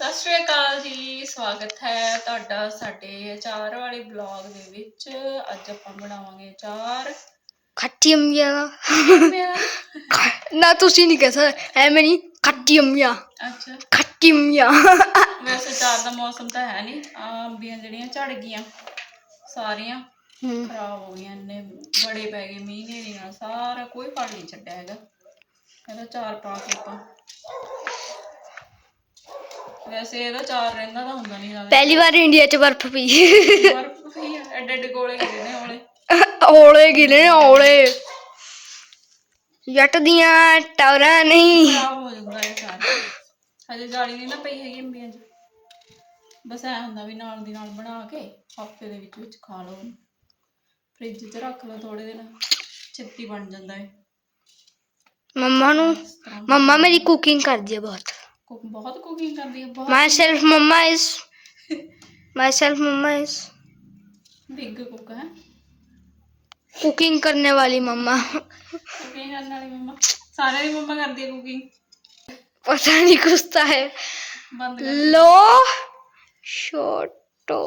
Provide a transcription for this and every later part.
ਸਤਿ ਸ਼੍ਰੀ ਅਕਾਲ ਜੀ ਸਵਾਗਤ ਹੈ ਤੁਹਾਡਾ ਸਾਡੇ ਅਚਾਰ ਵਾਲੇ ਬਲੌਗ ਦੇ ਵਿੱਚ। ਅੱਜ ਆਪਾਂ ਬਣਾਵਾਂਗੇ ਅਚਾਰ ਖੱਟੀ ਅੰਬੀਆਂ ਮੇਰਾ ਨਾ ਤੁਸੀਂ ਨਹੀਂ ਕਹਿ ਐਵੇਂ ਨਹੀਂ ਖੱਟੀ ਅੰਬੀਆਂ। ਅੱਛਾ। ਖੱਟੀ ਅੰਬੀਆਂ। ਵੈਸੇ ਅਚਾਰ ਦਾ ਮੌਸਮ ਤਾਂ ਹੈ ਨਹੀਂ। ਆਹ ਅੰਬੀਆਂ ਜਿਹੜੀਆਂ ਝੜ ਗਈਆਂ ਸਾਰੀਆਂ ਖਰਾਬ ਹੋ ਗਈਆਂ ਇੰਨੇ ਬੜੇ ਪੈ ਗਏ ਮੀਂਹ ਨੇਰੀ ਨਾਲ ਸਾਰਾ ਕੋਈ ਫਲ ਨਹੀਂ ਛੱਡਿਆ ਹੈਗਾ। ਇਹਦਾ ਚਾਰ ਪਾ ਕੇ ਆਪਾਂ ਵੈਸੇ ਇਹਦਾ ਚਾਰ ਰਹਿੰਦਾ ਤਾਂ ਹੁੰਦਾ ਨਹੀਂ ਨਾਲੇ ਪਹਿਲੀ ਵਾਰ ਇੰਡੀਆ 'ਚ ਬਰਫ਼ ਪਈ। ਬਰਫ ਆ, ਐਡੇ ਐਡੇ ਗੋਲੇ ਗਿਰੇ ਨੇ ਹੌਲੇ। ਔਲੇ ਗਿਰੇ ਔਲੇ ਜੱਟ ਦੀਆਂ ਟੌਰਾਂ ਨਹੀਂ। ਖਰਾਬ ਹੋ ਜਾਂਦਾ ਇਹ ਸਾਰਾ। ਹਜੇ ਜਾਲੀ ਨਹੀਂ ਨਾ ਪਈ ਹੈਗੀ ਅੰਬੀਆਂ 'ਚ। ਬਸ ਐ ਹੁੰਦਾ ਵੀ ਨਾਲ ਦੀ ਨਾਲ ਬਣਾ ਕੇ ਹਫ਼ਤੇ ਦੇ ਵਿੱਚ ਵਿੱਚ ਖਾ ਲਓ। ਫ੍ਰਿਜ 'ਚ ਰੱਖ ਲਓ ਥੋੜੇ ਦਿਨ। ਛੇਤੀ ਬਣ ਜਾਂਦਾ ਹੈ ਮੰਮਾ ਨੂੰ ਮੰਮਾ ਮੇਰੀ ਕੁਕਿੰਗ ਕਰਦੀ ਹੈ ਬਹੁਤ। बहुत कुकिंग कर रही है बहुत my self mamma is my self mamma is big cook है। कुकिंग करने वाली मम्मा कुकिंग करने वाली मम्मा सारे भी मम्मा कर दिए कुकिंग। पता नहीं कुछता है। लो छोटो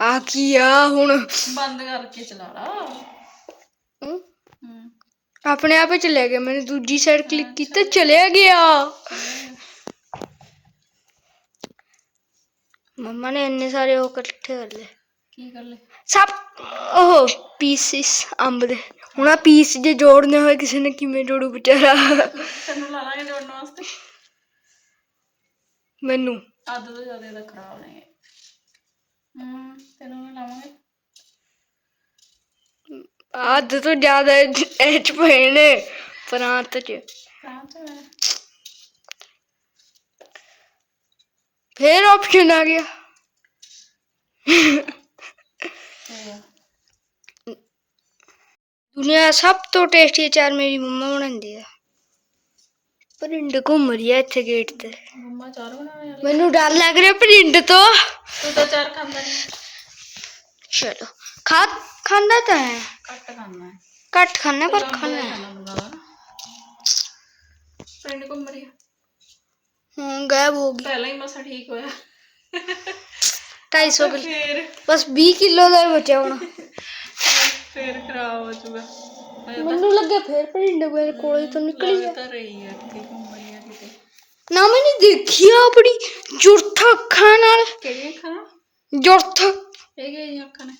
आ किया हूँ बंद करके चला रहा। हम्म।, हम्म। ਆਪਣੇ ਆਪ ਹੀ ਚਲੇ ਗਿਆ ਮੈਨੇ ਦੂਜੀ ਸਾਈਡ ਕਲਿੱਕ ਕੀਤਾ ਚਲਿਆ ਗਿਆ। ਮੰਮਾ ਨੇ ਇੰਨੇ ਸਾਰੇ ਉਹ ਇਕੱਠੇ ਕਰ ਲਏ। ਕੀ ਕਰ ਲਏ? ਸਭ ਉਹ ਪੀਸਿਸ ਅੰਬ ਦੇ। ਹੁਣ ਆ ਪੀਸ ਜੇ ਜੋੜਨੇ ਹੋਏ ਕਿਸੇ ਨੇ ਕਿਵੇਂ ਜੋੜੂ ਵਿਚਾਰਾ? ਤੈਨੂੰ ਲਾ ਲਾਂਗੇ ਜੋੜਨ ਵਾਸਤੇ। ਮੈਨੂੰ। ਆਦਤ ਜ਼ਿਆਦਾ ਦਾ ਖਰਾਬ ਨੇ। ਹੂੰ ਤੈਨੂੰ ਲਾਵਾਂਗੇ? ਅੱਧ ਤੋਂ ਜ਼ਿਆਦਾ ਇਹ ਚ ਪਏ ਨੇ ਪ੍ਰਾਂਤ ਚ। ਫੇਰ ਆਪਸ਼ਨ ਆ ਗਿਆ। ਦੁਨੀਆ ਸਭ ਤੋਂ ਟੇਸਟੀ ਅਚਾਰ ਮੇਰੀ ਮੰਮਾ ਬਣਾਉਂਦੀ ਆ। ਪਰਿੰਡ ਘੁੰਮ ਰਹੀ ਆ ਇੱਥੇ ਗੇਟ ਤੇ। ਮੰਮਾ ਚਾਰ ਬਣਾਉਣੇ ਵਾਲੀ ਮੈਨੂੰ ਡਰ ਲੱਗ ਰਿਹਾ ਪਰਿੰਡ ਤੋਂ। ਤੂੰ ਤਾਂ ਚਾਰ ਖਾਂਦਾ ਨਹੀਂ ਚਲੋ। ਖਾ ਖਾਂਦਾ ਤਾਂ ਹੈ। ਘੱਟ ਹੈ ਖਾਣਾ ਪਰ ਖਾਣਾ ਹੈ ਫਰੈਂਡ ਘੁੰਮ ਰਹੀ। ਆ ਹੁਣ ਗਾਇਬ ਹੋ ਗਈ। ਪਹਿਲਾਂ ਹੀ ਮਸਾ ਠੀਕ ਹੋਇਆ। 250 ਕਿਲੋ। ਬਸ 20 ਕਿਲੋ ਦਾ ਹੀ ਬਚਿਆ ਹੁਣ। ਫੇਰ ਖਰਾਬ ਹੋ ਜਾਊਗਾ। ਮੈਂ ਮੈਨੂੰ ਲੱਗਿਆ ਫੇਰ ਪਰਿੰਡ ਮੇਰੇ ਕੋਲੇ ਤੋਂ ਨਿਕਲੀ ਲੱਗ ਤਾਂ ਰਹੀ ਹੈ ਕਿ ਘੁੰਮ ਰਹੀ ਹੈ ਕਿਤੇ। ਨਾ ਮੈंने ਦੇਖਿਆ ਬੜੀ ਜੁਰਥ ਅੱਖਾਂ ਨਾਲ। ਕਿਹੜੀਆਂ ਖਾਣਾ ਜੁਰਥ। ਇਹ ਕਿਹੜੀਆਂ ਅੱਖਾਂ ਨੇ?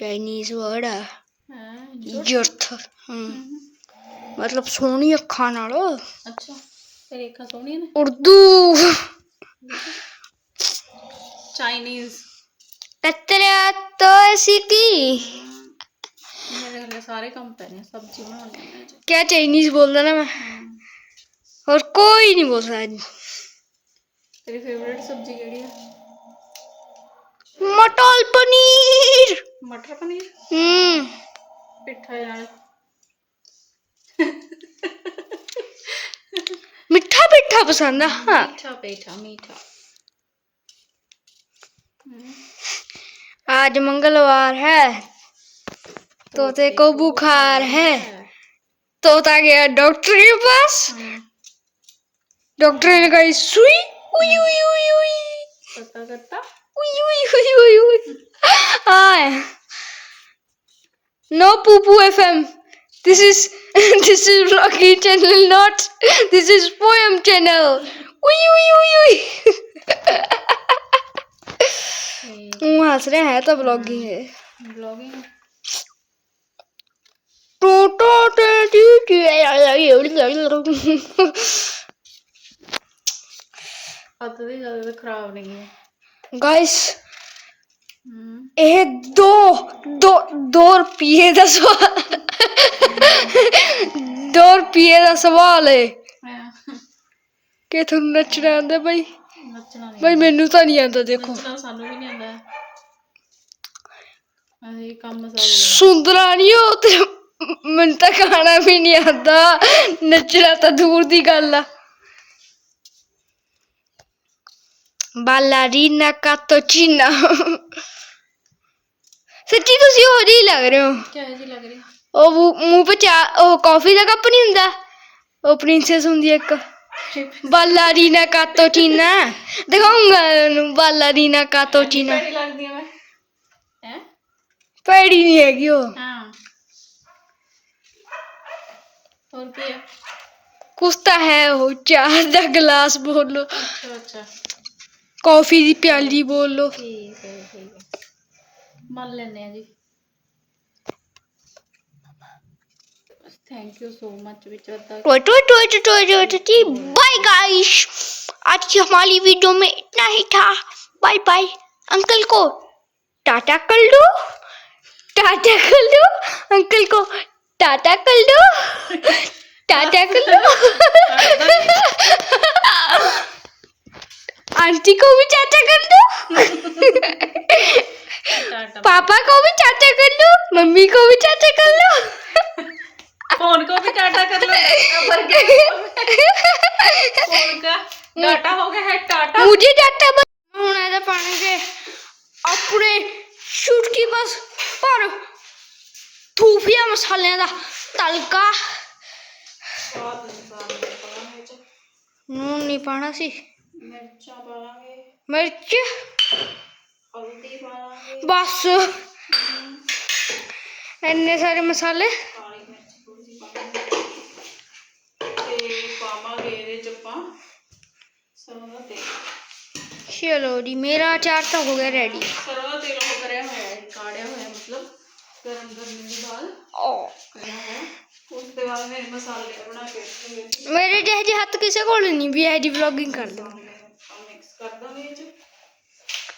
ਚਾਈਨੀਜ਼ ਵਰਡ ਆ। ਹਾਂ ਜੁਰਥ ਹਮ ਮਤਲਬ ਸੋਹਣੀ ਅੱਖਾਂ ਨਾਲ ਅੱਛਾ ਤੇਰੀ ਅੱਖਾਂ ਸੋਹਣੀਆਂ ਨੇ ਉਰਦੂ ਚਾਈਨੀਜ਼ ਤਤਰਾ ਤੋ ਐਸੀ ਕੀ ਮੇਰੇ ਹਲੇ ਸਾਰੇ ਕੰਮ ਪੈ ਨੇ ਸਬਜ਼ੀ ਬਣਾਉਣੀ ਹੈ ਅੱਜ क्या चाइनीज बोलता ना मैं और कोई नहीं बोल सकता ਤੇਰੀ ਫੇਵਰੇਟ ਸਬਜ਼ੀ ਕਿਹੜੀ ਹੈ मटल पनीर ਮਟਰ ਪਨੀਰ हम्म रखा यार पसंद है हाँ। मीठा मीठा। आज मंगलवार है तो तोते को बुखार है। तोता गया डॉक्टर के पास। हाँ। डॉक्टर ने कही सुई उई उई उई उई। उई उई उई उई उई। No Poo Poo FM. This is this is Rocky channel, not this is poem channel. Wee wee wee wee. Mm, हंस रहे हैं तो ब्लॉगिंग है ब्लॉगिंग खराब नहीं है गाइस ਇਹ ਦੋ ਦੋ ਦੋ ਰੁਪਏ ਦਾ ਸਵਾਲ ਦੋ ਰੁਪਏ ਦਾ ਸਵਾਲ ਹੈ ਕਿ ਤੁਹਾਨੂੰ ਨੱਚਣਾ ਆਉਂਦਾ ਬਈ ਨੱਚਣਾ ਨਹੀਂ ਬਈ ਮੈਨੂੰ ਤਾਂ ਨਹੀਂ ਆਉਂਦਾ ਦੇਖੋ ਨੱਚਣਾ ਸਾਨੂੰ ਵੀ ਨਹੀਂ ਆਉਂਦਾ ਅਸੀਂ ਕੰਮ ਸਾਰਾ ਸੁੰਦਰਾ ਨਹੀਂ ਹੋ ਤੇ ਮੈਨੂੰ ਤਾਂ ਖਾਣਾ ਵੀ ਨਹੀਂ ਆਉਂਦਾ ਨੱਚਣਾ ਤਾਂ ਦੂਰ ਦੀ ਗੱਲ ਆ ਬਾਲਾਰੀਨਾ ਕਾਤੋਚੀਨਾ ਸੱਚੀ ਤੁਸੀਂ ਹੋ ਜਿਹੀ ਲੱਗ ਰਹੇ ਹੋ? ਕਿਹੋ ਜਿਹੀ ਲੱਗ ਰਹੀ ਉਹ ਮੂੰਹ ਮੂੰਹ 'ਤੇ ਚਾ ਉਹ ਕਾਫੀ ਦਾ ਕੱਪ ਨਹੀਂ ਹੁੰਦਾ? ਉਹ ਪ੍ਰਿੰਸੈਸ ਹੁੰਦੀ ਹੈ ਇੱਕ। Ballerina Cattotina. ਦਿਖਾਉਂਗਾ ਉਹਨੂੰ. ਕਿਹੜੀ ਲੱਗਦੀ ਆ ਮੈਂ? ਹੈ? ਪੈੜੀ ਨਹੀਂ ਹੈਗੀ ਉਹ। ਹਾਂ। ਹੋਰ ਕੀ ਆ? ਕੁਛ ਤਾਂ ਹੈ ਉਹ ਚਾਹ ਦਾ ਗਲਾਸ ਬੋਲ। ਅੱਛਾ ਅੱਛਾ। ਕਾਫੀ ਦੀ ਪਿਆਲੀ ਬੋਲ। ਠੀਕ ਹੈ ਠੀਕ ਹੈ। ਮੰਨ ਲੈਂਦੇ ਆ ਜੀ thank you so much ਵਿਚਾਰਦਾ toy toy toy toy toy toy bye guys आज की हमारी वीडियो में इतना ही था बाय बाय अंकल को टाटा कर दो टाटा कर दो अंकल को टाटा कर दो टाटा कर दो आंटी को भी टाटा कर दो ਟਾਟਾ पापा को भी टाटा कर लो मम्मी को भी टाटा कर लो फोन को भी टाटा कर लो पर क्या फोन का डाटा हो गया है टाटा मुझे टाटा ਹੁਣ ਇਹਦਾ ਪਾਣਗੇ ਆਪਣੇ ਸ਼ੂਟ ਕੀ ਬਸ ਪਰ ਥੂਫੀਆ ਮਸਾਲਿਆਂ ਦਾ ਤਲਕਾ ਨੂਨ ਨਹੀਂ ਪਾਣਾ ਸੀ मिर्चा पालांगे ਮਿਰਚ हल्दी पालांगे ਬਸ ਇੰਨੇ ਸਾਰੇ ਮਸਾਲੇ ਕਾਲੀ ਮਿਰਚ ਥੋੜੀ ਜਿਹੀ ਪਾਵਾਂਗੇ ਤੇ बस। इन्ने सारे मसाले। चलो जी मेरा अचार तो हो गया रेडी मेरे जो बना जे हाथ किसी को नहीं भी है जी कर दो।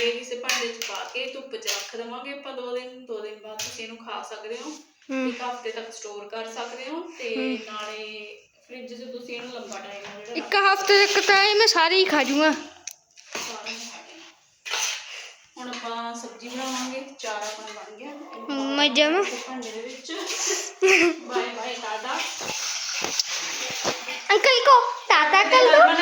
ਪਿੱਪੀ 'ਚ ਪਾ ਕੇ ਕਿਸੇ ਭਾਂਡੇ 'ਚ ਪਾ ਕੇ ਧੁੱਪ 'ਚ ਰੱਖ ਦੇਵਾਂਗੇ ਆਪਾਂ ਦੋ ਦਿਨ ਦੋ ਦਿਨ ਬਾਅਦ ਤੁਸੀਂ ਇਹਨੂੰ ਖਾ ਸਕਦੇ ਹੋ ਇੱਕ ਹਫ਼ਤੇ ਤੱਕ ਸਟੋਰ ਕਰ ਸਕਦੇ ਹੋ ਤੇ ਨਾਲੇ ਫ੍ਰਿਜ 'ਚ ਤੁਸੀਂ ਇਹਨੂੰ ਲੰਬਾ ਟਾਈਮ ਆ ਜਿਹੜਾ ਇੱਕ ਹਫ਼ਤੇ ਤੱਕ ਤਾਂ ਇਹ ਮੈਂ ਸਾਰੇ ਹੀ ਖਾ ਜੂੰਗਾ ਸਾਰਾ ਹੀ ਖਾ ਲੈਣਾ। ਹੁਣ ਆਪਾਂ ਸਬਜ਼ੀ ਬਣਾਵਾਂਗੇ ਚਾਰ ਆਪਣਾ ਬਣ ਗਿਆ ਇਹਨੂੰ ਮੈਂ ਜਾਵਾਂ ਪਾਵਾਂਗੇ ਭਾਂਡੇ ਦੇ ਵਿੱਚ ਬਾਏ ਬਾਏ ਟਾਟਾ ਅੰਕਲ ਕੋ ਟਾਟਾ ਕਰ ਲੋ